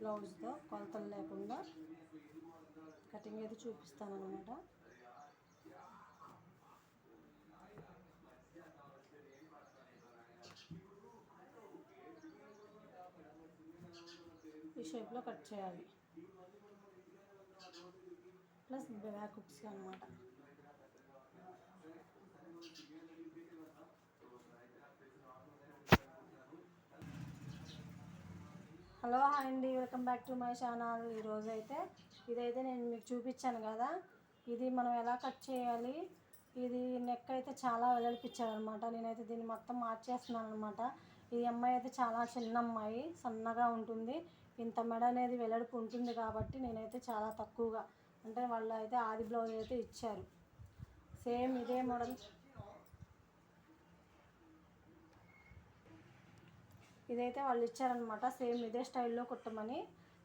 బ్లౌజ్తో కొలతలు లేకుండా కటింగ్ అయితే చూపిస్తాను అనమాట ఈ షేప్లో కట్ చేయాలి. ప్లస్ బ్యాక్ హుక్స్ అనమాట హలో హాయ్ అండి welcome back to my channel. ఈరోజు అయితే ఇదైతే నేను మీకు చూపించాను కదా. ఇది మనం ఎలా కట్ చేయాలి? ఇది నెక్ అయితే చాలా వెల్లడిపించారనమాట నేనైతే దీన్ని మొత్తం మార్చేస్తున్నాను అనమాట ఈ అమ్మాయి అయితే చాలా చిన్న అమ్మాయి సన్నగా ఉంటుంది. ఇంత మెడ అనేది వెలడుపు ఉంటుంది కాబట్టి నేనైతే చాలా తక్కువగా అంటే వాళ్ళు అయితే ఆది బ్లౌజ్ అయితే ఇచ్చారు. సేమ్ ఇదే మోడల్ ఇదైతే వాళ్ళు ఇచ్చారనమాట సేమ్ ఇదే స్టైల్లో కుట్టమని.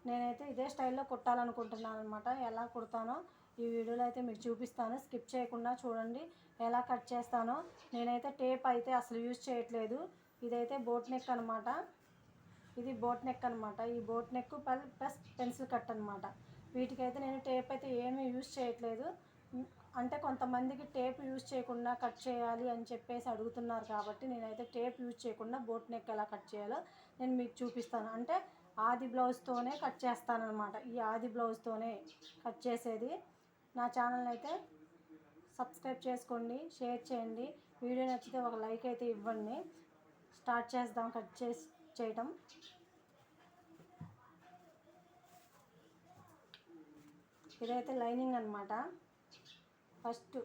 నేనైతే ఇదే స్టైల్లో కుట్టాలనుకుంటున్నాను అనమాట ఎలా కుడతానో ఈ వీడియోలో అయితే మీకు చూపిస్తాను. స్కిప్ చేయకుండా చూడండి ఎలా కట్ చేస్తానో. నేనైతే టేప్ అయితే అసలు యూజ్ చేయట్లేదు. ఇదైతే బోట్ నెక్ అనమాట ఇది బోట్ నెక్ అనమాట ఈ boat neck plus pencil cut అనమాట వీటికైతే నేను టేప్ అయితే ఏమీ యూజ్ చేయట్లేదు. అంటే కొంతమందికి టేప్ యూజ్ చేయకుండా కట్ చేయాలి అని చెప్పేసి అడుగుతున్నారు కాబట్టి నేనైతే టేప్ యూజ్ చేయకుండా బోట్ నెక్ ఎలా కట్ చేయాలో నేను మీకు చూపిస్తాను. అంటే ఆది బ్లౌజ్తోనే కట్ చేస్తానమాట ఈ ఆది బ్లౌజ్తోనే కట్ చేసేది. నా ఛానల్ అయితే సబ్స్క్రైబ్ చేసుకోండి షేర్ చేయండి. వీడియో నచ్చితే ఒక లైక్ అయితే ఇవ్వండి. స్టార్ట్ చేద్దాం కట్ చేసి చేయటం. ఇదైతే లైనింగ్ అనమాట ఫస్ట్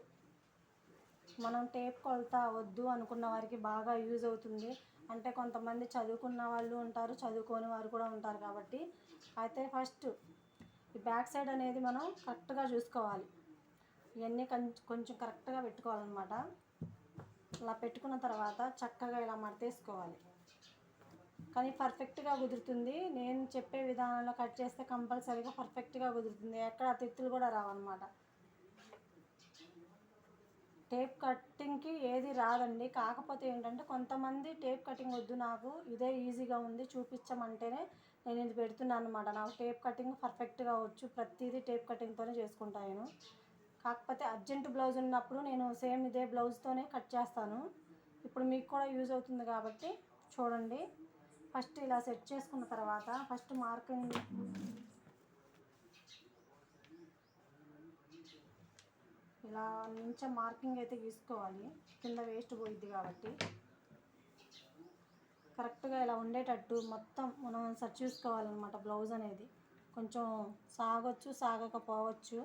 మనం టేప్ కొలత వద్దు అనుకున్న వారికి బాగా యూజ్ అవుతుంది. అంటే కొంతమంది చదువుకున్న వాళ్ళు ఉంటారు చదువుకోని వారు కూడా ఉంటారు కాబట్టి. అయితే ఫస్ట్ ఈ బ్యాక్ సైడ్ అనేది మనం కరెక్ట్గా చూసుకోవాలి. ఇవన్నీ కొంచెం కరెక్ట్గా పెట్టుకోవాలన్నమాట. అలా పెట్టుకున్న తర్వాత చక్కగా ఇలా మడతేసుకోవాలి. కానీ పర్ఫెక్ట్గా కుదురుతుంది. నేను చెప్పే విధానంలో కట్ చేస్తే కంపల్సరీగా పర్ఫెక్ట్గా కుదురుతుంది. ఎక్కడ తిత్తులు కూడా రావన్నమాట. టేప్ కటింగ్కి ఏది రాదండి. కాకపోతే ఏంటంటే కొంతమంది టేప్ కటింగ్ వద్దు నాకు ఇదే ఈజీగా ఉంది చూపించమంటేనే నేను ఇది పెడుతున్నాను అనమాట నాకు టేప్ కటింగ్ పర్ఫెక్ట్గా వచ్చు ప్రతిదీ టేప్ కటింగ్తోనే చేసుకుంటాను కాకపోతే అర్జెంట్ బ్లౌజ్ ఉన్నప్పుడు నేను సేమ్ ఇదే బ్లౌజ్తోనే కట్ చేస్తాను. ఇప్పుడు మీకు కూడా యూజ్ అవుతుంది కాబట్టి చూడండి. ఫస్ట్ ఇలా సెట్ చేసుకున్న తర్వాత ఫస్ట్ మార్కింగ్ ఇలా నుంచే మార్కింగ్ అయితే గీసుకోవాలి కింద వేస్ట్ పోయిద్ది కాబట్టి. కరెక్ట్గా ఇలా ఉండేటట్టు మొత్తం మనం సెట్ చూసుకోవాలన్నమాట బ్లౌజ్ అనేది. కొంచెం సాగొచ్చు సాగకపోవచ్చు.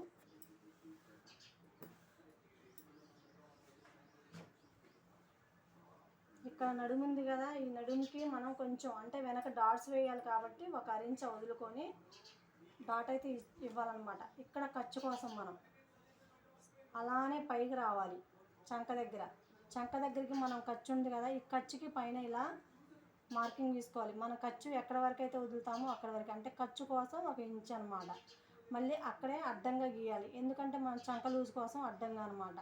ఇక్కడ నడుముంది కదా ఈ నడుముకి మనం కొంచెం అంటే వెనక డాట్స్ వేయాలి కాబట్టి ఒక అరించ వదులుకొని డాట్ అయితే ఇవ్వాలన్నమాట. ఇక్కడ ఖర్చు కోసం మనం. అలానే పైకి రావాలి చంక దగ్గర. చంక దగ్గరికి మనం ఖర్చు ఉంది కదా ఈ ఖర్చుకి పైన ఇలా మార్కింగ్ తీసుకోవాలి. మన ఖర్చు ఎక్కడ వరకు అయితే వదులుతామో అక్కడ వరకు. అంటే ఖర్చు కోసం ఒక ఇంచ్ అనమాట మళ్ళీ అక్కడే అడ్డంగా గీయాలి. ఎందుకంటే మన చంక లూజ్ కోసం అడ్డంగా అనమాట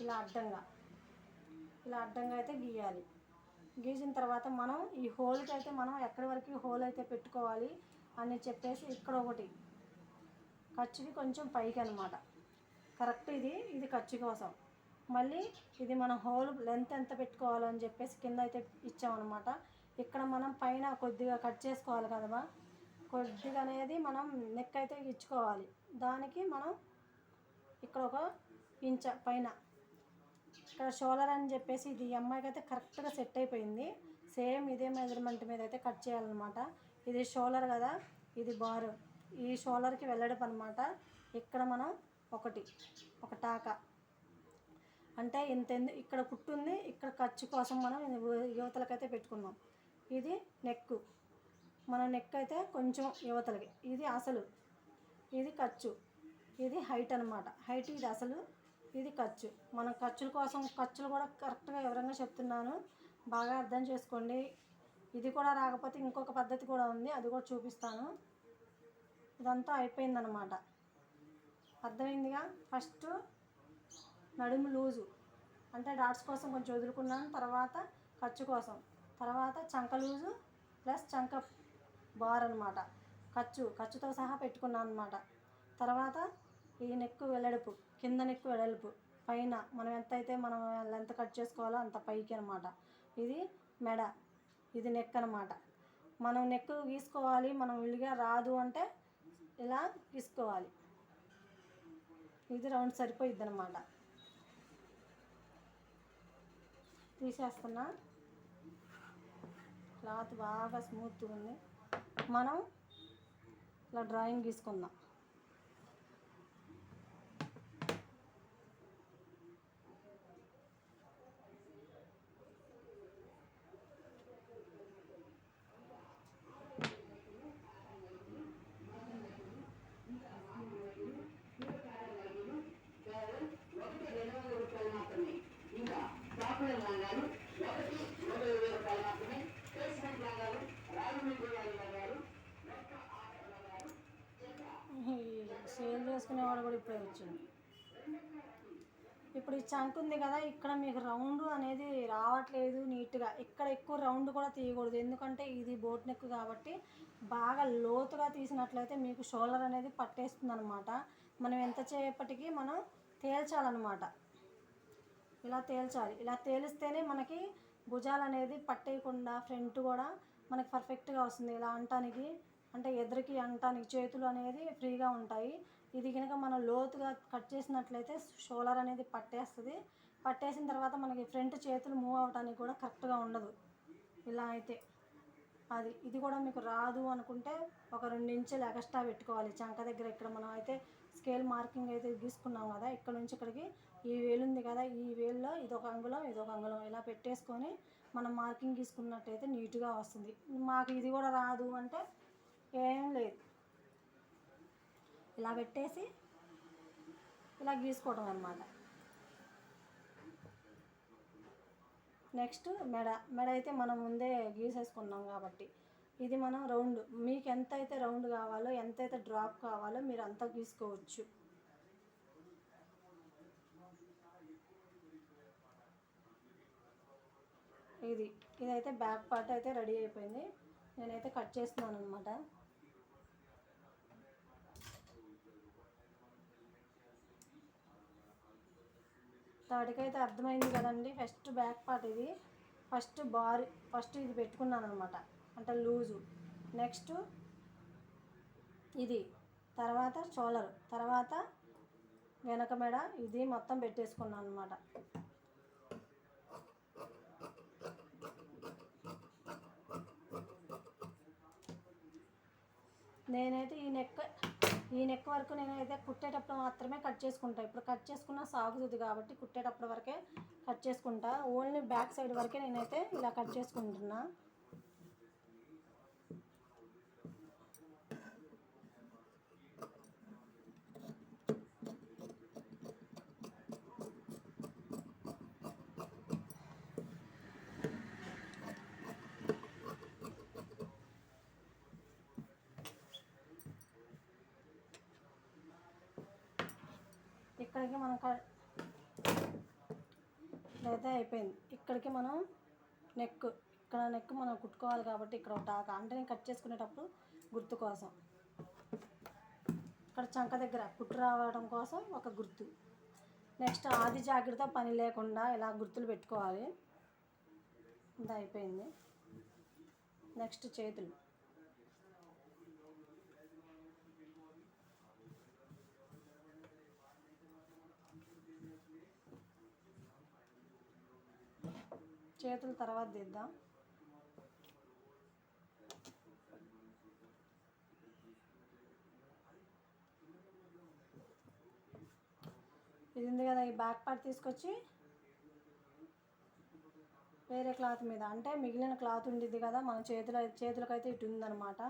ఇలా అడ్డంగా. ఇలా అడ్డంగా అయితే గీయాలి. గీసిన తర్వాత మనం ఈ హోల్కి అయితే మనం ఎక్కడి వరకు హోల్ అయితే పెట్టుకోవాలి అని చెప్పేసి ఇక్కడ ఒకటి. ఖర్చుకి కొంచెం పైకి అనమాట కరెక్ట్ ఇది ఇది ఖర్చు కోసం. మళ్ళీ ఇది మనం హోల్ లెంత్ ఎంత పెట్టుకోవాలో అని చెప్పేసి కింద అయితే ఇచ్చామన్నమాట. ఇక్కడ మనం పైన కొద్దిగా కట్ చేసుకోవాలి కదమ్మా కొద్దిగా అనేది మనం నెక్ అయితే ఇచ్చుకోవాలి. దానికి మనం ఇక్కడ ఒక ఇంచ పైన. ఇక్కడ షోలర్ అని చెప్పేసి ఇది అమ్మాయికి అయితే కరెక్ట్గా సెట్ అయిపోయింది. సేమ్ ఇదే మెజర్మెంట్ మీద అయితే కట్ చేయాలన్నమాట. ఇది షోలర్ కదా ఇది బారు. ఈ షోలర్కి వెళ్ళడం అనమాట ఇక్కడ మనం ఒకటి ఒక టాక. అంటే ఇంత ఇక్కడ కుట్టుంది ఇక్కడ ఖర్చు కోసం మనం యువతలకైతే పెట్టుకున్నాం. ఇది నెక్ మన నెక్ అయితే కొంచెం యువతలకి. ఇది అసలు. ఇది ఖర్చు. ఇది హైట్ అనమాట హైట్ ఇది అసలు. ఇది ఖర్చు. మన ఖర్చుల కోసం ఖర్చులు కూడా కరెక్ట్గా వివరంగా చెప్తున్నాను. బాగా అర్థం చేసుకోండి. ఇది కూడా రాకపోతే ఇంకొక పద్ధతి కూడా ఉంది. అది కూడా చూపిస్తాను. ఇదంతా అయిపోయిందనమాట అర్థమైందిగా? ఫస్ట్ నడుము లూజు. అంటే డాట్స్ కోసం కొంచెం వదులుకున్నాను తర్వాత ఖర్చు కోసం. తర్వాత చంక లూజు ప్లస్ చంక బార్ అనమాట ఖర్చు ఖర్చుతో సహా పెట్టుకున్నాను అనమాట తర్వాత ఈ నెక్కు వెడల్పు కింద నెక్కు వెడల్పు. పైన మనం ఎంత అయితే మనం లెంత్ కట్ చేసుకోవాలో అంత పైకి అనమాట ఇది మెడ ఇది నెక్ అనమాట మనం నెక్ గీసుకోవాలి మనం విడిగా రాదు అంటే ఇలా గీసుకోవాలి? ఇది రౌండ్ సరిపోయిద్ది అనమాట తీసేస్తున్నా. క్లాత్ బాగా స్మూత్గా ఉంది. మనం ఇలా డ్రాయింగ్ గీసుకుందాం ఈ సేల్ చేసుకునేవాడు కూడా ఇప్పుడే వచ్చింది ఇప్పుడు ఈ చంక్ ఉంది కదా ఇక్కడ మీకు రౌండ్ అనేది రావట్లేదు నీట్గా. ఇక్కడ ఎక్కువ రౌండ్ కూడా తీయకూడదు. ఎందుకంటే ఇది బోట్ నెక్ కాబట్టి బాగా లోతుగా తీసినట్లయితే మీకు షోల్డర్ అనేది పట్టేస్తుంది అనమాట మనం ఎంత చేపటికి మనం తేల్చాలన్నమాట. ఇలా తేల్చాలి. ఇలా తేలిస్తేనే మనకి భుజాలు అనేది పట్టేయకుండా ఫ్రంట్ కూడా మనకి పర్ఫెక్ట్గా వస్తుంది. ఇలా అంటానికి అంటే ఎదురుకి అంటానికి చేతులు అనేది ఫ్రీగా ఉంటాయి. ఇది కనుక మనం లోతుగా కట్ చేసినట్లయితే షోలర్ అనేది పట్టేస్తుంది. పట్టేసిన తర్వాత మనకి ఫ్రంట్ చేతులు మూవ్ అవడానికి కూడా కరెక్ట్గా ఉండదు. ఇలా అయితే. అది ఇది కూడా మీకు రాదు అనుకుంటే ఒక రెండు ఇంచులు ఎక్స్ట్రా పెట్టుకోవాలి. చంక దగ్గర ఇక్కడ మనం అయితే స్కేల్ మార్కింగ్ అయితే గీసుకున్నాం కదా ఇక్కడ నుంచి ఇక్కడికి ఈ వేలు ఉంది కదా ఈ వేలులో ఇదొక అంగుళం ఇదొక అంగుళం ఇలా పెట్టేసుకొని మనం మార్కింగ్ గీసుకున్నట్టయితే నీట్గా వస్తుంది. మాకు ఇది కూడా రాదు అంటే ఏం లేదు. ఇలా పెట్టేసి ఇలా గీసుకోవడం అనమాట నెక్స్ట్ మెడ. మెడ అయితే మనం ముందే గీసేసుకున్నాం కాబట్టి. ఇది మనం రౌండ్. మీకు ఎంత అయితే రౌండ్ కావాలో ఎంత అయితే డ్రాప్ కావాలో మీరు అంత గీసుకోవచ్చు. ఇది. ఇదైతే బ్యాక్ పార్ట్ అయితే రెడీ అయిపోయింది. నేనైతే కట్ చేస్తున్నాను అనమాట తాటికైతే అర్థమైంది కదండి. ఫస్ట్ బ్యాక్ పార్ట్ ఇది. ఫస్ట్ బార్ ఫస్ట్ ఇది పెట్టుకున్నాను అనమాట అంటే లూజు. నెక్స్ట్ ఇది. తర్వాత షోలర్ తర్వాత వెనక మెడ ఇది మొత్తం పెట్టేసుకున్నాను అనమాట నేనైతే ఈ నెక్ ఈ నెక్ వరకు నేనైతే కుట్టేటప్పుడు మాత్రమే కట్ చేసుకుంటా. ఇప్పుడు కట్ చేసుకున్న సాగుతుంది కాబట్టి కుట్టేటప్పుడు వరకే కట్ చేసుకుంటా. ఓన్లీ బ్యాక్ సైడ్ వరకే నేనైతే ఇలా కట్ చేసుకుంటున్నా. ఇక్కడికి మనం క- ఇదైతే అయిపోయింది. ఇక్కడికి మనం నెక్ ఇక్కడ నెక్ మనం కుట్టుకోవాలి కాబట్టి ఇక్కడ ఒక టాక అంటే నేను కట్ చేసుకునేటప్పుడు గుర్తు కోసం. ఇక్కడ చంక దగ్గర కుట్టు రావడం కోసం ఒక గుర్తు. నెక్స్ట్ ఆది జాగ్రత్త పని లేకుండా ఇలా గుర్తులు పెట్టుకోవాలి. ఇది అయిపోయింది. నెక్స్ట్ చేతులు. చేతులు తర్వాత దిద్దాం. ఇది ఉంది కదా ఈ బ్యాక్ పార్ట్ తీసుకొచ్చి వేరే క్లాత్ మీద. అంటే మిగిలిన క్లాత్ ఉండిద్ది కదా మన చేతుల చేతులకైతే ఇటు ఉందన్నమాట.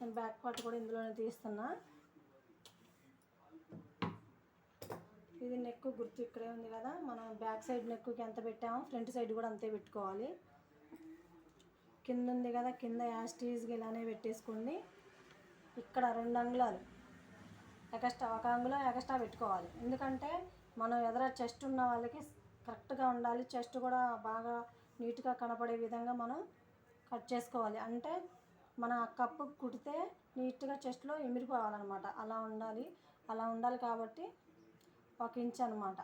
నేను బ్యాక్ పార్ట్ కూడా ఇందులోనే తీస్తున్నా. ఇది నెక్ గుర్తు ఇక్కడే ఉంది కదా. మనం బ్యాక్ సైడ్ నెక్కి ఎంత పెట్టామో ఫ్రంట్ సైడ్ కూడా అంతే పెట్టుకోవాలి. కింద ఉంది కదా కింద యాస్టీజ్గా ఇలానే పెట్టేసుకోండి. ఇక్కడ రెండు అంగుళాలు. ఎక్స్ట్రా ఒక అంగుళం ఎక్స్ట్రా పెట్టుకోవాలి. ఎందుకంటే మనం ఎదర చెస్ట్ ఉన్న వాళ్ళకి కరెక్ట్గా ఉండాలి. చెస్ట్ కూడా బాగా నీట్గా కనపడే విధంగా మనం కట్ చేసుకోవాలి. అంటే మన కప్పు కుడితే నీట్గా చెస్ట్లో ఎమిరిపోవాలన్నమాట అలా ఉండాలి. అలా ఉండాలి కాబట్టి ఒక ఇంచ్ అనమాట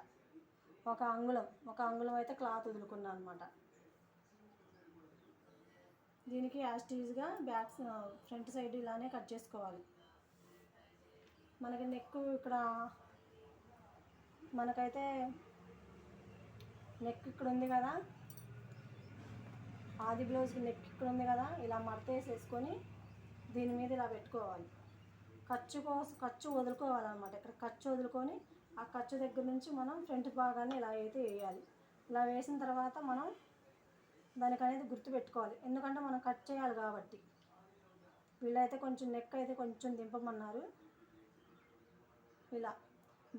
ఒక అంగుళం ఒక అంగుళం అయితే క్లాత్ వదులుకున్నాను అనమాట దీనికి యాస్టీజ్గా బ్యాక్ ఫ్రంట్ సైడ్ ఇలానే కట్ చేసుకోవాలి. మనకి నెక్ ఇక్కడ మనకైతే నెక్ ఇక్కడ ఉంది కదా. ఆది బ్లౌజ్కి నెక్ ఇక్కడ ఉంది కదా. ఇలా మడత వేసేసుకొని దీని మీద ఇలా పెట్టుకోవాలి. ఖర్చు కోసం ఖర్చు వదులుకోవాలన్నమాట. ఇక్కడ ఖర్చు వదులుకొని ఆ ఖర్చు దగ్గర నుంచి మనం ఫ్రంట్ భాగాన్ని ఇలా అయితే వేయాలి. ఇలా వేసిన తర్వాత మనం దానికి అనేది గుర్తు పెట్టుకోవాలి. ఎందుకంటే మనం కట్ చేయాలి కాబట్టి. వీళ్ళైతే కొంచెం నెక్ అయితే కొంచెం దింపమన్నారు. ఇలా.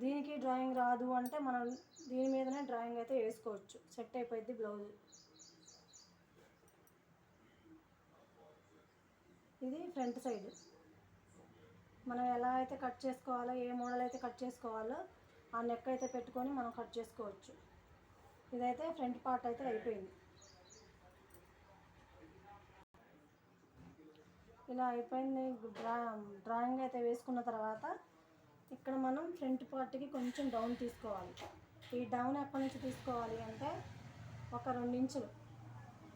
దీనికి డ్రాయింగ్ రాదు అంటే మనం దీని మీదనే డ్రాయింగ్ అయితే వేసుకోవచ్చు. సెట్ అయిపోయింది బ్లౌజ్. ఇది ఫ్రంట్ సైడ్. మనం ఎలా అయితే కట్ చేసుకోవాలో ఏ మోడల్ అయితే కట్ చేసుకోవాలో ఆ నెక్ అయితే పెట్టుకొని మనం కట్ చేసుకోవచ్చు. ఇదైతే ఫ్రంట్ పార్ట్ అయితే అయిపోయింది. ఇలా అయిపోయింది. డ్రా డ్రాయింగ్ అయితే వేసుకున్న తర్వాత ఇక్కడ మనం ఫ్రంట్ పార్ట్కి కొంచెం డౌన్ తీసుకోవాలి. ఈ డౌన్ ఎక్కడి నుంచి తీసుకోవాలి అంటే ఒక రెండించులు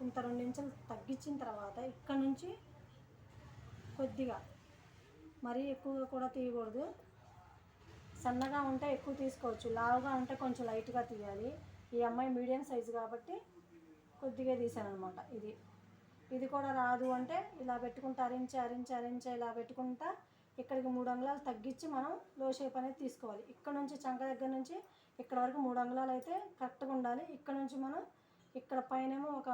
ఇంత రెండించులు తగ్గించిన తర్వాత ఇక్కడ నుంచి కొద్దిగా మరీ ఎక్కువగా కూడా తీయకూడదు. సన్నగా ఉంటే ఎక్కువ తీసుకోవచ్చు. లావుగా ఉంటే కొంచెం లైట్గా తీయాలి. ఈ అమ్మాయి మీడియం సైజు కాబట్టి కొద్దిగా తీసాను అనమాట ఇది. ఇది కూడా రాదు అంటే ఇలా పెట్టుకుంటా అరించి అరించి అరించి ఇలా పెట్టుకుంటా ఇక్కడికి మూడు అంగుళాలు తగ్గించి మనం లో షేప్ అనేది తీసుకోవాలి. ఇక్కడ నుంచి చంక దగ్గర నుంచి ఇక్కడ వరకు మూడు అంగుళాలు అయితే కరెక్ట్గా ఉండాలి. ఇక్కడ నుంచి మనం ఇక్కడ పైనేమో ఒక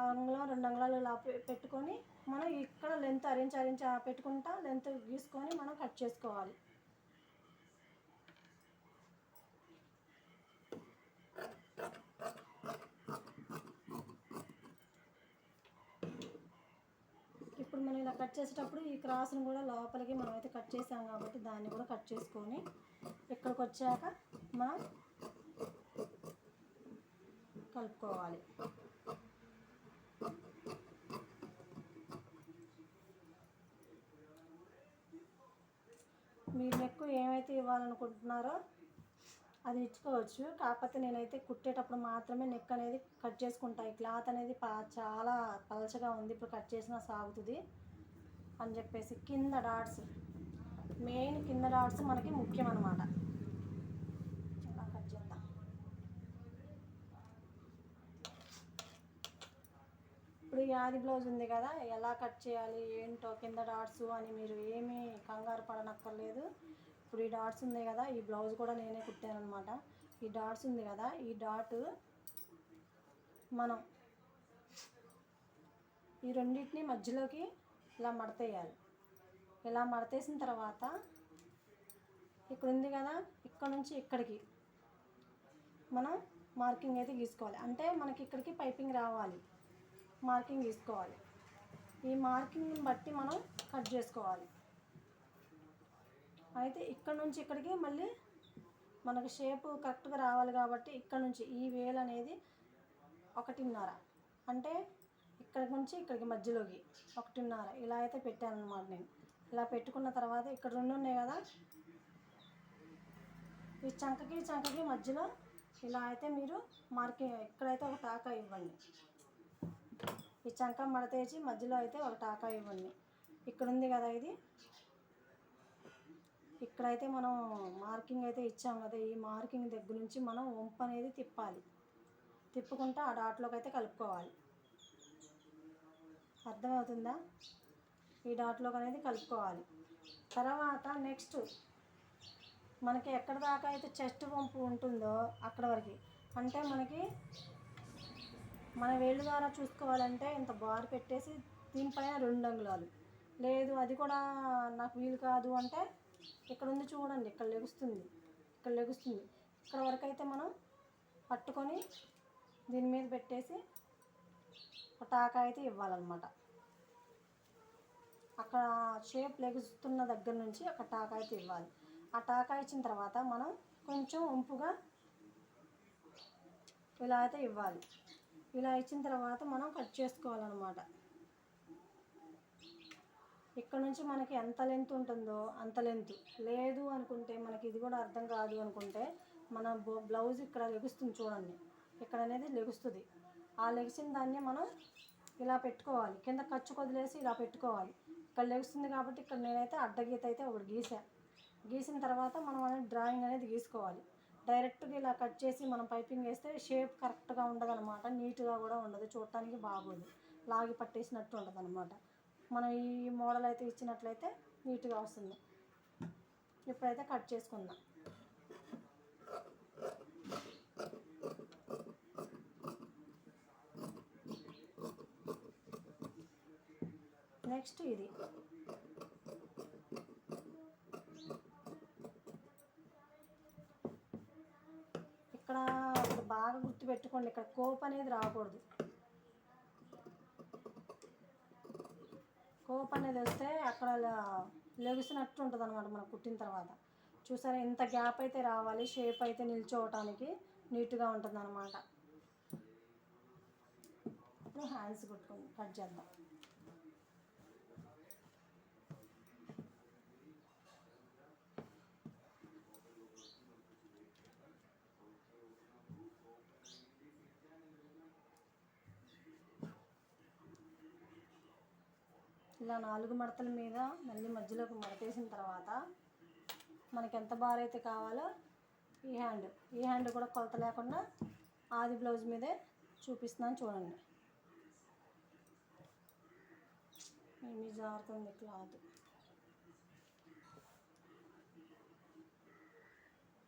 అంగుళం రెండు అంగుళాలు ఇలా పె- పెట్టుకొని మనం ఇక్కడ లెంత్ అరించి అరించి పెట్టుకుంటా లెంత్ గీసుకొని మనం కట్ చేసుకోవాలి. ఇప్పుడు మనం ఇలా కట్ చేసేటప్పుడు ఈ క్రాస్ని కూడా లోపలికి మనం అయితే కట్ చేసాం కాబట్టి దాన్ని కూడా కట్ చేసుకొని ఇక్కడికి వచ్చాక మనం కలుపుకోవాలి. మీరు నెక్ ఏమైతే ఇవ్వాలనుకుంటున్నారో అది ఇచ్చుకోవచ్చు. కాకపోతే నేనైతే కుట్టేటప్పుడు మాత్రమే నెక్ అనేది కట్ చేసుకుంటా. ఈ క్లాత్ అనేది పా చాలా పలచగా ఉంది. ఇప్పుడు కట్ చేసినా సాగుతుంది అని చెప్పేసి కింద డాట్స్ మెయిన్ కింద డాట్స్ మనకి ముఖ్యం అనమాట ఇలా కట్ చేద్దాం ఇప్పుడు యాది బ్లౌజ్ ఉంది కదా ఎలా కట్ చేయాలి ఏంటో కింద డాట్స్ అని మీరు ఏమీ కంగారు పడనక్కర్లేదు. ఇప్పుడు ఈ డాట్స్ ఉంది కదా ఈ బ్లౌజ్ కూడా నేనే కుట్టాను అనమాట ఈ డాట్స్ ఉంది కదా ఈ డాట్ మనం ఈ రెండింటిని మధ్యలోకి ఇలా మడతేయాలి. ఇలా మడతేసిన తర్వాత ఇక్కడ ఉంది కదా ఇక్కడ నుంచి ఇక్కడికి మనం మార్కింగ్ అయితే గీసుకోవాలి. అంటే మనకి ఇక్కడికి పైపింగ్ రావాలి. మార్కింగ్ గీసుకోవాలి. ఈ మార్కింగ్ని బట్టి మనం కట్ చేసుకోవాలి. అయితే ఇక్కడ నుంచి ఇక్కడికి మళ్ళీ మనకు షేపు కరెక్ట్గా రావాలి కాబట్టి ఇక్కడ నుంచి ఈ వేలు అనేది ఒకటిన్నర. అంటే ఇక్కడ నుంచి ఇక్కడికి మధ్యలోకి ఒకటిన్నర. ఇలా అయితే పెట్టాను అనమాట నేను. ఇలా పెట్టుకున్న తర్వాత ఇక్కడ రెండు ఉన్నాయి కదా. ఈ చంకకి చంకకి మధ్యలో ఇలా అయితే మీరు మార్కింగ్ ఇక్కడైతే ఒక టాకా ఇవ్వండి. ఈ చంక మడతేసి మధ్యలో అయితే ఒక టాకా ఇవ్వండి. ఇక్కడ ఉంది కదా ఇది. ఇక్కడైతే మనం మార్కింగ్ అయితే ఇచ్చాం కదా ఈ మార్కింగ్ దగ్గర నుంచి మనం వంపు అనేది తిప్పాలి. తిప్పుకుంటూ ఆ డాట్లోకి అయితే కలుపుకోవాలి. అర్థమవుతుందా? ఈ డాట్లోకి అనేది కలుపుకోవాలి. తర్వాత నెక్స్ట్ మనకి ఎక్కడ దాకా అయితే చెస్ట్ వంపు ఉంటుందో అక్కడ వరకు. అంటే మనకి మన వేళ్ళు ద్వారా చూసుకోవాలంటే ఇంత బార్ పెట్టేసి దీనిపైన రెండు అంగుళాలు. లేదు అది కూడా నాకు వీలు కాదు అంటే ఇక్కడ ఉంది చూడండి ఇక్కడ లెగుస్తుంది ఇక్కడ లెగుస్తుంది. ఇక్కడ వరకు అయితే మనం పట్టుకొని దీని మీద పెట్టేసి ఒక టాకా అయితే ఇవ్వాలన్నమాట. అక్కడ షేప్ లెగుస్తున్న దగ్గర నుంచి ఒక టాకా అయితే ఇవ్వాలి. ఆ టాకా ఇచ్చిన తర్వాత మనం కొంచెం వంపుగా ఇలా అయితే ఇవ్వాలి. ఇలా ఇచ్చిన తర్వాత మనం కట్ చేసుకోవాలన్నమాట. ఇక్కడ నుంచి మనకి ఎంత లెంత్ ఉంటుందో అంత లెంత్ లేదు అనుకుంటే మనకి ఇది కూడా అర్థం కాదు అనుకుంటే మన బో- బ్లౌజ్ ఇక్కడ లెగుస్తుంది చూడండి. ఇక్కడ అనేది లెగుస్తుంది. ఆ లెగిసిన దాన్ని మనం ఇలా పెట్టుకోవాలి. కింద ఖర్చు వదిలేసి ఇలా పెట్టుకోవాలి. ఇక్కడ లెగుస్తుంది కాబట్టి ఇక్కడ నేనైతే అడ్డగీత అయితే ఒకటి గీసా గీసిన తర్వాత మనం అనేది డ్రాయింగ్ అనేది గీసుకోవాలి. డైరెక్ట్గా ఇలా కట్ చేసి మనం పైపింగ్ వేస్తే షేప్ కరెక్ట్గా ఉండదు అనమాట నీట్గా కూడా ఉండదు. చూడటానికి బాగోదు. లాగి పట్టేసినట్టు ఉండదు అనమాట మనం ఈ మోడల్ అయితే ఇచ్చినట్లయితే నీట్గా వస్తుంది. ఇప్పుడైతే కట్ చేసుకుందాం. నెక్స్ట్ ఇది. ఇక్కడ బాగా గుర్తుపెట్టుకోండి ఇక్కడ కోప్ అనేది రాకూడదు. హోప్ అనేది వస్తే అక్కడ ల- లెగుసినట్టు ఉంటుంది అనమాట మనం కుట్టిన తర్వాత. చూసారా ఇంత గ్యాప్ అయితే రావాలి షేప్ అయితే నిల్చోవటానికి నీట్గా ఉంటుంది అనమాట ఇప్పుడు హ్యాండ్స్ కుట్టుకుని కట్ చేద్దాం. ఇలా నాలుగు మడతల మీద మళ్ళీ మధ్యలోకి మడతేసిన తర్వాత మనకి ఎంత బార్ అయితే కావాలో ఈ హ్యాండ్ ఈ హ్యాండ్ కూడా కొలత లేకుండా ఆది బ్లౌజ్ మీదే చూపిస్తున్నాను చూడండి. ఏమి జారుతుంది క్లాత్?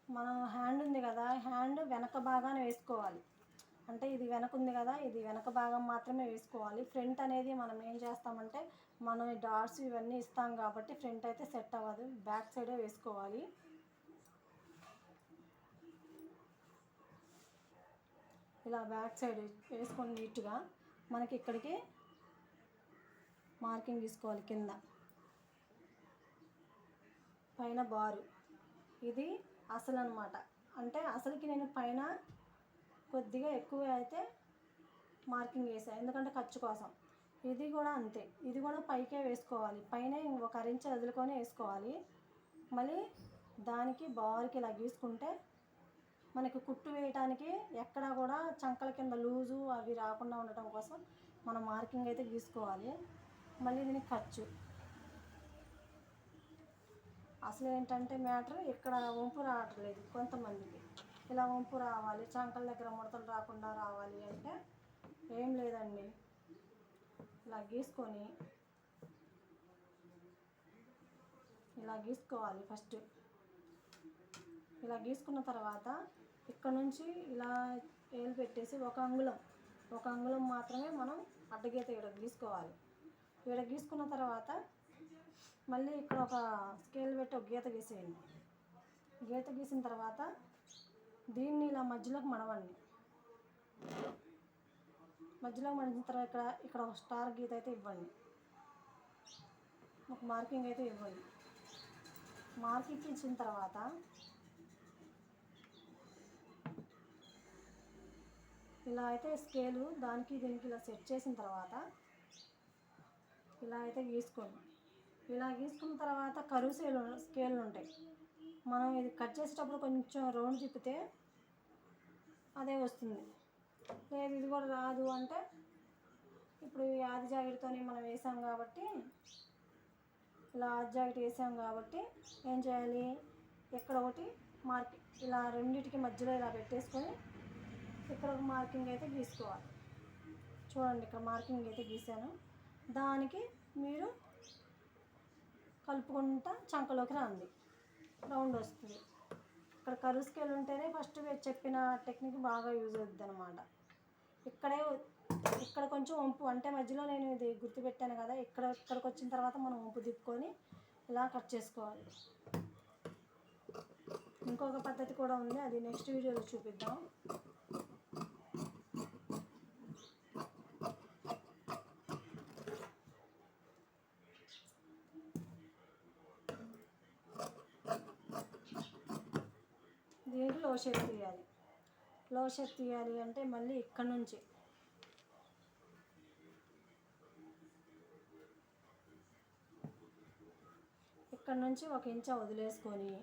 మనం హ్యాండ్ ఉంది కదా హ్యాండ్ వెనక బాగానే వేసుకోవాలి. అంటే ఇది వెనక ఉంది కదా ఇది వెనక భాగం మాత్రమే వేసుకోవాలి. ఫ్రంట్ అనేది మనం ఏం చేస్తామంటే మనం ఈ డాట్స్ ఇవన్నీ ఇస్తాం కాబట్టి ఫ్రంట్ అయితే సెట్ అవ్వదు బ్యాక్ సైడే వేసుకోవాలి. ఇలా బ్యాక్ సైడ్ వేసుకొని నీట్గా మనకి ఇక్కడికి మార్కింగ్ తీసుకోవాలి కింద. పైన బారు. ఇది అసలు అనమాట అంటే అసలుకి నేను పైన కొద్దిగా ఎక్కువ అయితే మార్కింగ్ వేసాను ఎందుకంటే ఖర్చు కోసం. ఇది కూడా అంతే. ఇది కూడా పైకే వేసుకోవాలి. పైన ఒక అరించి వదులుకొని వేసుకోవాలి. మళ్ళీ దానికి బార్కి ఇలా గీసుకుంటే మనకి కుట్టు వేయటానికి ఎక్కడా కూడా చంకల కింద లూజు అవి రాకుండా ఉండటం కోసం మనం మార్కింగ్ అయితే గీసుకోవాలి. మళ్ళీ దీనికి ఖర్చు. అసలు ఏంటంటే మ్యాటర్ ఇక్కడ వంపు రావట్లేదు కొంతమందికి. ఇలా వంపు రావాలి చంకల దగ్గర ముడతలు రాకుండా రావాలి అంటే ఏం లేదండి. ఇలా గీసుకొని ఇలా గీసుకోవాలి ఫస్ట్. ఇలా గీసుకున్న తర్వాత ఇక్కడ నుంచి ఇలా ఏలు పెట్టేసి ఒక అంగుళం ఒక అంగుళం మాత్రమే మనం అడ్డగీత ఇక్కడ గీసుకోవాలి. ఇక్కడ గీసుకున్న తర్వాత మళ్ళీ ఇక్కడ ఒక స్కేల్ పెట్టి ఒక గీత గీసేయండి. గీత గీసిన తర్వాత దీన్ని ఇలా మధ్యలోకి మడవండి. మధ్యలోకి మడిచిన తర్వాత ఇక్కడ ఇక్కడ ఒక స్టార్ గీత అయితే ఇవ్వండి. ఒక మార్కింగ్ అయితే ఇవ్వండి. మార్కింగ్ ఇచ్చిన తర్వాత ఇలా అయితే స్కేలు దానికి దీనికి ఇలా సెట్ చేసిన తర్వాత ఇలా అయితే గీసుకోండి. ఇలా గీసుకున్న తర్వాత కరువు స్కేల్ స్కేల్ ఉంటాయి. మనం ఇది కట్ చేసేటప్పుడు కొంచెం రౌండ్ తిప్పితే అదే వస్తుంది. లేదు ఇది కూడా రాదు అంటే ఇప్పుడు ఈ ఆది జాకెట్తోనే మనం వేసాం కాబట్టి ఇలా ఆది జాకెట్ వేసాం కాబట్టి ఏం చేయాలి? ఇక్కడ ఒకటి మార్కింగ్ ఇలా రెండింటికి మధ్యలో ఇలా పెట్టేసుకొని ఇక్కడ ఒక మార్కింగ్ అయితే గీసుకోవాలి. చూడండి ఇక్కడ మార్కింగ్ అయితే గీసాను. దానికి మీరు కలుపుకుంటా చంకలోకి రండి. రౌండ్ వస్తుంది. ఇక్కడ కరువు స్కేల్ ఉంటేనే ఫస్ట్ చెప్పిన టెక్నిక్ బాగా యూజ్ అవుతుంది అనమాట ఇక్కడే ఇక్కడ కొంచెం వంపు అంటే మధ్యలో నేను ఇది గుర్తుపెట్టాను కదా ఇక్కడ ఇక్కడికి వచ్చిన తర్వాత మనం వంపు తిప్పుకొని ఇలా కట్ చేసుకోవాలి. ఇంకొక పద్ధతి కూడా ఉంది అది నెక్స్ట్ వీడియోలో చూపిద్దాం. దీనికి లో తీయాలి. లో తీయాలి అంటే మళ్ళీ ఇక్కడ నుంచి. ఇక్కడ నుంచి ఒక ఇంచ వదిలేసుకొని.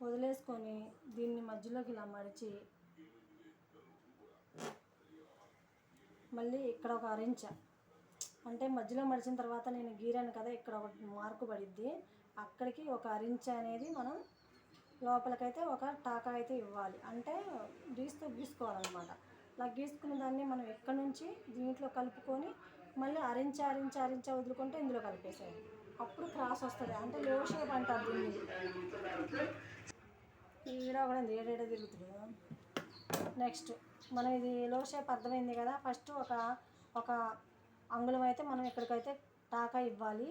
వదిలేసుకొని దీన్ని మధ్యలోకి ఇలా మడిచి మళ్ళీ ఇక్కడ ఒక అరించ అంటే మధ్యలో మడిచిన తర్వాత నేను గీరాను కదా ఇక్కడ ఒక మార్కు పడిద్ది. అక్కడికి ఒక అరించ అనేది మనం లోపలికైతే ఒక టాకా అయితే ఇవ్వాలి. అంటే గీస్తూ గీసుకోవాలన్నమాట. అలా గీసుకున్న దాన్ని మనం ఎక్కడి నుంచి దీంట్లో కలుపుకొని మళ్ళీ అరించ అరించ అరించ వదులుకుంటే ఇందులో కలిపేసేయాలి అప్పుడు క్రాస్ వస్తుంది. అంటే లో షేప్ అంటారు దీన్ని. ఈడ కూడా ఏడేడ తిరుగుతుంది. నెక్స్ట్ మనం ఇది లో షేప్ అర్థమైంది కదా. ఫస్ట్ ఒక ఒక అంగుళం అయితే మనం ఇక్కడికైతే టాకా ఇవ్వాలి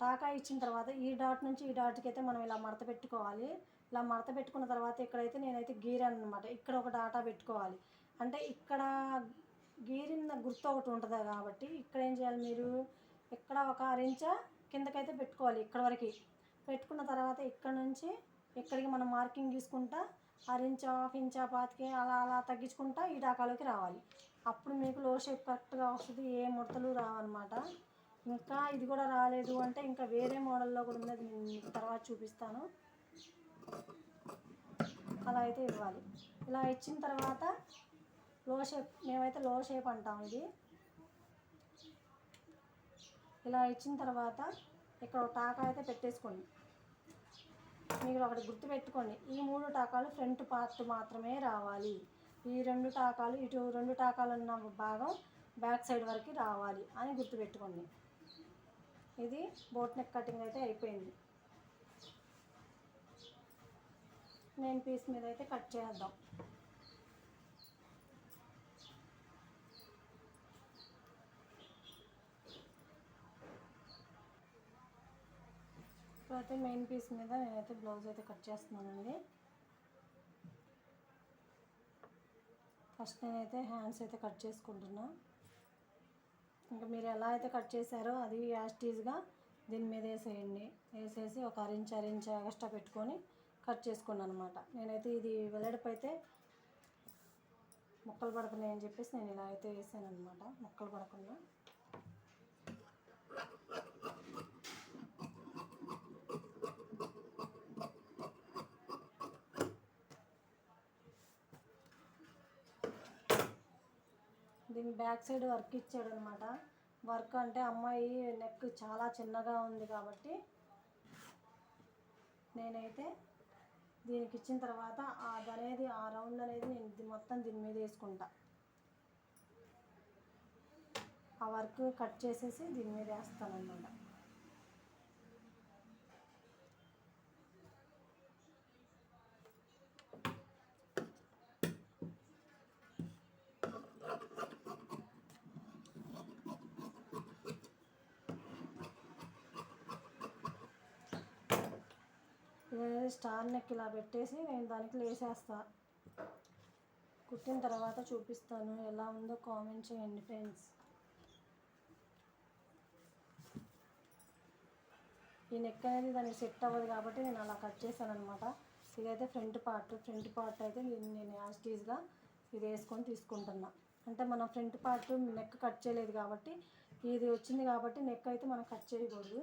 టాకా ఇచ్చిన తర్వాత ఈ డాట్ నుంచి ఈ డాట్కి అయితే మనం ఇలా మడత పెట్టుకోవాలి. ఇలా మడత పెట్టుకున్న తర్వాత ఇక్కడైతే నేనైతే గీరాను అనమాట ఇక్కడ ఒక డాటా పెట్టుకోవాలి. అంటే ఇక్కడ గీరిన గుర్తు ఒకటి ఉంటుంది కాబట్టి ఇక్కడ ఏం చేయాలి మీరు? ఇక్కడ ఒక అరించ కిందకైతే పెట్టుకోవాలి ఇక్కడ వరకు. పెట్టుకున్న తర్వాత ఇక్కడ నుంచి ఇక్కడికి మనం మార్కింగ్ తీసుకుంటా అరించ హాఫ్ ఇంచా పాతికి అలా అలా తగ్గించుకుంటా ఈ డాకాలోకి రావాలి. అప్పుడు మీకు లో షేప్ కరెక్ట్గా వస్తుంది ఏ ముడతలు రావన్నమాట. ఇంకా ఇది కూడా రాలేదు అంటే ఇంకా వేరే మోడల్లో కూడా ఉన్నది నేను మీకు తర్వాత చూపిస్తాను. అలా అయితే ఇవ్వాలి. ఇలా ఇచ్చిన తర్వాత లో షేప్ మేమైతే లో షేప్ అంటాం ఇది. ఇలా ఇచ్చిన తర్వాత ఇక్కడ ఒక టాకా అయితే పెట్టేసుకోండి. మీరు ఒకటి గుర్తుపెట్టుకోండి. ఈ మూడు టాకాలు ఫ్రంట్ పార్ట్ మాత్రమే రావాలి. ఈ రెండు టాకాలు ఇటు రెండు టాకాలు ఉన్న భాగం బ్యాక్ సైడ్ వరకు రావాలి అని గుర్తుపెట్టుకోండి. ఇది బోట్ నెక్ కటింగ్ అయితే అయిపోయింది. మెయిన్ పీస్ మీద అయితే కట్ చేద్దాం. ఇప్పుడైతే మెయిన్ పీస్ మీద నేనైతే బ్లౌజ్ అయితే కట్ చేస్తున్నానండి. ఫస్ట్ నేనైతే హ్యాండ్స్ అయితే కట్ చేసుకుంటున్నా. ఇంకా మీరు ఎలా అయితే కట్ చేశారో అది యాస్టీజ్గా దీని మీద వేసేయండి. వేసేసి ఒక అరించ్ అరించ్ ఎక్స్ట్రా పెట్టుకొని కట్ చేసుకున్నాను అనమాట నేనైతే ఇది వెల్లడిపు అయితే ముక్కలు పడుతున్నాయి అని చెప్పేసి నేను ఇలా అయితే వేసాను అనమాట ముక్కలు పడకుండా. దీని బ్యాక్ సైడ్ వర్క్ ఇచ్చాడు అనమాట వర్క్ అంటే అమ్మాయి నెక్ చాలా చిన్నగా ఉంది కాబట్టి నేనైతే దీనికి ఇచ్చిన తర్వాత అది అనేది ఆ రౌండ్ అనేది నేను మొత్తం దీని మీద వేసుకుంటా. ఆ వర్క్ కట్ చేసేసి దీని మీద వేస్తాను అనమాట నేను స్టార్ నెక్ ఇలా పెట్టేసి నేను దానికి లేసేస్తా. కుట్టిన తర్వాత చూపిస్తాను. ఎలా ఉందో కామెంట్ చేయండి ఫ్రెండ్స్. ఈ నెక్ అనేది దానికి సెట్ అవ్వదు కాబట్టి నేను అలా కట్ చేశాను అనమాట ఇదైతే ఫ్రంట్ పార్ట్. ఫ్రంట్ పార్ట్ అయితే నేను యాజ్టీజ్గా ఇది వేసుకొని తీసుకుంటున్నా. అంటే మనం ఫ్రంట్ పార్ట్ నెక్ కట్ చేయలేదు కాబట్టి ఇది వచ్చింది కాబట్టి నెక్ అయితే మనం కట్ చేయకూడదు.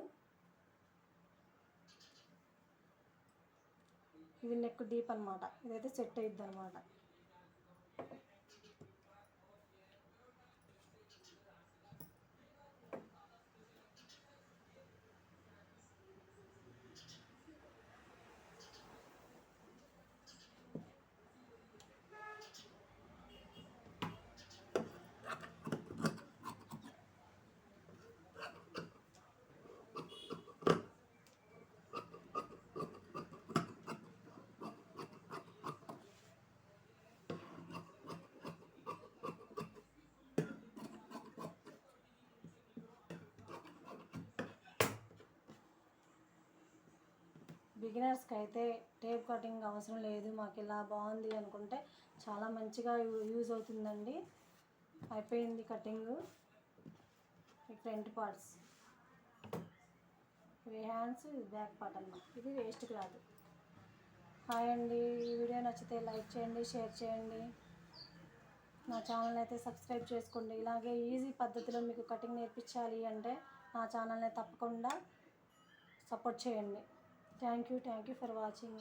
ఇది నెక్ డీప్ అనమాట ఇదైతే సెట్ అయ్యిద్ది అనమాట బిగినర్స్కి అయితే టేప్ కటింగ్ అవసరం లేదు మాకు ఇలా బాగుంది అనుకుంటే చాలా మంచిగా యూ- యూజ్ అవుతుందండి. అయిపోయింది కటింగ్. ఈ ఫ్రంట్ పార్ట్స్. ఇవి హ్యాండ్స్ ఇది బ్యాక్ పార్ట్ అన్నమాట. ఇది వేస్ట్ క్లాత్. హాయ్ అండి. ఈ వీడియో నచ్చితే లైక్ చేయండి షేర్ చేయండి. నా ఛానల్ అయితే సబ్స్క్రైబ్ చేసుకోండి. ఇలాగే ఈజీ పద్ధతిలో మీకు కటింగ్ నేర్పించాలి అంటే నా ఛానల్ని తప్పకుండా సపోర్ట్ చేయండి. Thank you thank you for watching